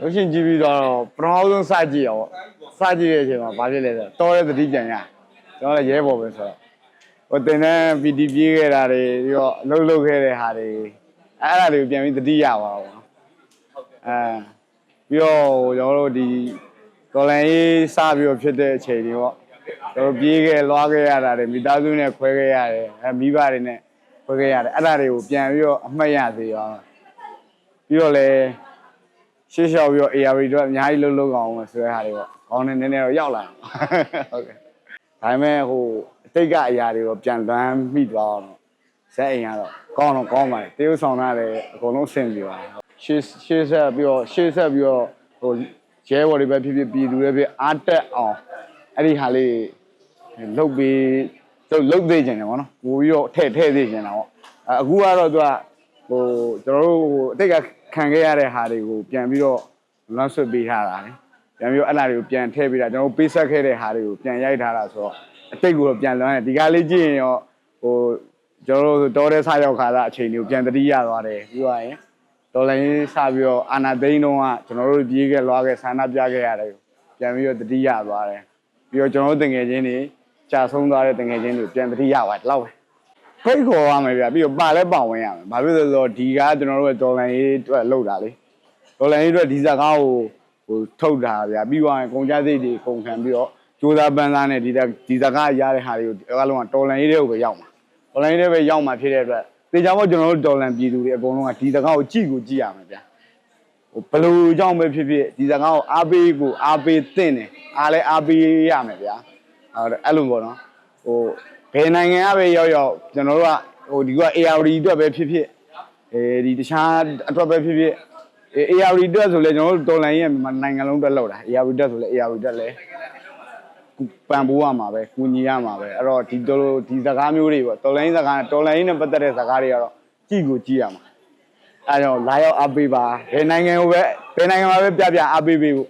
ရုပ်ရှင်ကြည့်ပြီးတော့ပထမဆုံးစကြည့်ရောစကြည့်တဲ့အချိန်မှာဘာဖြစ်လဲဆိုတော့တော်တဲ့သတိပြန်ရကျွန်တော်လည်းရဲဘော်ပဲဆိုတော့ဟိုတင်တဲ့ PD ပြေးခဲ့တာတွေပြီးတော့အလုပ်လုပ်ခဲ့တဲ့ဟာတွေအဲ့အဲ့ဒါတွေကိုပြန်ပြီးသတိရပါတော့အဲပြီးတော့ဟိုကျွန်တော်တို့ဒီတော်လန်ရေးစပြီးတော့ဖြစ်တဲ့အချိန်တွေပေါ့ကျွန်တော်ပြေးခဲ့လွားခဲ့ရတာတွေမိသားစုနဲ့ခွဲခဲ့ရတယ်အဲမိဘတွေနဲ့ခွဲခဲ့ရတယ်အဲ့ဒါတွေကိုပြန်ပြီးတော့အမှတ်ရသေးရောပြီးတော့လည်း ရှေ့လျှောက်ပြီးတော့ AR တွေတော့အများကြီးလှုပ်လှုပ်အောင်မယ်ဆိုတဲ့ဟာတွေပေါ့။ကောင်းနေနည်းနည်းတော့ရောက်လာတယ်။ဟုတ်ကဲ့။ဒါပေမဲ့ဟိုအတိတ်ကအရာတွေတော့ပြန်လန်းမိသွားအောင်တော့ဇက်အိမ်ကတော့ကောင်းတော့ကောင်းပါတယ်။တရုပ်ဆောင်တာလည်းအကုန်လုံးအဆင်ပြေပါတယ်။ရှေ့ရှေ့ဆက်ပြီးတော့ရှေ့ဆက်ပြီးတော့ဟိုရဲဘော်တွေပဲဖြစ်ဖြစ်ပြည်သူတွေပဲဖြစ်အားတက်အောင်အဲ့ဒီဟာလေးလှုပ်ပြီးလှုပ်လှုပ်သေးခြင်းတယ်ဗောနော်။ပို့ပြီးတော့ထဲ့ထဲ့သေးခြင်းတာဗော။အခုကတော့သူကဟိုကျွန်တော်တို့ဟိုအတိတ်က ခံခဲ့ရတဲ့ဟာတွေကိုပြန်ပြီးတော့လွှမ်းဆွပေးထားတာလေပြန်ပြီးတော့အဲ့ဒါတွေကိုပြန်ထည့်ပေးတာကျွန်တော်တို့ပေးဆက်ခဲ့တဲ့ဟာတွေကိုပြန်ရိုက်ထားတာဆိုတော့အတိတ်ကိုတော့ပြန်လွှမ်းတယ်ဒီကားလေးကြည့်ရင်ရောဟိုကျွန်တော်တို့တော်တဲ့ဆရောက်ခါတာအချိန်တွေကိုပြန်တတိရသွားတယ်ပြီးသွားရင်ဒေါ်လာရင်းစပြီးတော့အာနာသိန်းတုန်းကကျွန်တော်တို့ပြေးခဲ့လွှားခဲ့ဆန္ဒပြခဲ့ရတယ်ပြန်ပြီးတော့တတိရသွားတယ်ပြီးတော့ကျွန်တော်တို့တငယ်ချင်းတွေကြာဆုံးသွားတဲ့တငယ်ချင်းတွေပြန်တတိရသွားတယ်လောက်ပဲ ဖိတ်ခေါ်ရမယ်ဗျပြီးတော့ပါလဲပါဝင်ရမယ်ဘာဖြစ်လို့လဲဆိုတော့ဒီကကျွန်တော်တို့ဒေါ်လာရေးအတွက်လောက်တာလေဒေါ်လာရေးအတွက်ဒီဇာကားကိုဟိုထုတ်တာဗျပြီးသွားရင်ကုန်ကြစိတ်တွေကုန်ခံပြီးတော့ကြိုးစားပန်းစားနဲ့ဒီဒီဇာကားရတဲ့ဟာတွေကိုအလုံးကဒေါ်လာရေးတွေကိုပဲရောက်မှာဒေါ်လာရေးတွေပဲရောက်မှာဖြစ်တဲ့အတွက်တေချာမို့ကျွန်တော်တို့ဒေါ်လာပြည်သူတွေအကုန်လုံးကဒီဇာကားကိုကြည့်ကိုကြည့်ရမယ်ဗျဟိုဘလူကြောင့်ပဲဖြစ်ဖြစ်ဒီဇာကားကိုအားပေးကိုအားပေးသင့်တယ်အားလဲအားပေးရမယ်ဗျာအဲ့လိုပေါ့နော်ဟို ဘယ်နိုင်ငံကပဲရောက်ရောက်ကျွန်တော်တို့ကဟိုဒီက ARD အတွက်ပဲဖြစ်ဖြစ်အဲဒီတခြားအတွက်ပဲဖြစ်ဖြစ်အဲ ARD အတွက်ဆိုလဲကျွန်တော်တို့တော်လိုင်းရဲ့မြန်မာနိုင်ငံလုံးအတွက်လောက်တာ ARD အတွက်ဆိုလဲ ARD အတွက်လဲပန်ပိုးရမှာပဲကူညီရမှာပဲအဲ့တော့ဒီတော်ဒီစကားမျိုးတွေပေါ့တော်လိုင်းစကားတော်လိုင်းနဲ့ပတ်သက်တဲ့စကားတွေကတော့ကြည့်ကိုကြည့်ရမှာအဲကြောင့်လာရောက်အားပေးပါဘယ်နိုင်ငံကိုပဲဘယ်နိုင်ငံမှာပဲပြပြအားပေးပေးဖို့